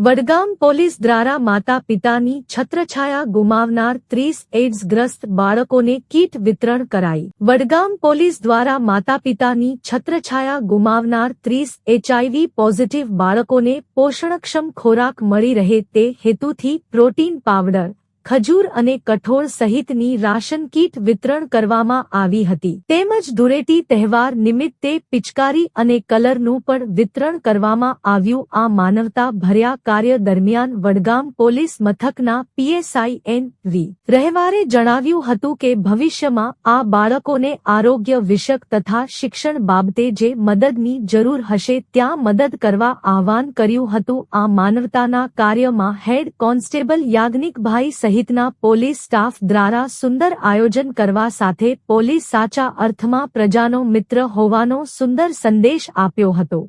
Vadgam police દ્વારા માતા પિતાની છત્રછાયા ગુમાવનાર ત્રીસ એઇડ્સગ્રસ્ત બાળકોને કીટ વિતરણ કરાઈ વડગામ પોલીસ દ્વારા માતા પિતાની છત્રછાયા ગુમાવનાર ત્રીસ એચઆઈવી પોઝિટિવ બાળકોને પોષણક્ષમ ખોરાક મળી રહે તે હેતુથી પ્રોટીન પાવડર ખજૂર અને કઠોળ સહિતની રાશન કીટ વિતરણ કરવામાં આવી હતી. તેમજ ધૂળેટી તહેવાર નિમિત્તે પિચકારી અને કલરનું પણ વિતરણ કરવામાં આવ્યું. આ માનવતા ભર્યા કાર્ય દરમિયાન વડગામ પોલીસ મથકના પીએસઆઈ એન વી રહેવારે જણાવ્યું હતું કે ભવિષ્યમાં આ બાળકોને આરોગ્ય વિષયક તથા શિક્ષણ બાબતે જે મદદની જરૂર હશે ત્યાં મદદ કરવા આહવાન કર્યું હતું. આ માનવતાના કાર્યમાં હેડ કોન્સ્ટેબલ યાજ્ઞિકભાઈ સહિતના પોલીસ સ્ટાફ દ્વારા સુંદર આયોજન કરવા સાથે પોલીસ સાચા અર્થમાં પ્રજાનો મિત્ર હોવાનો સુંદર સંદેશ આપ્યો હતો.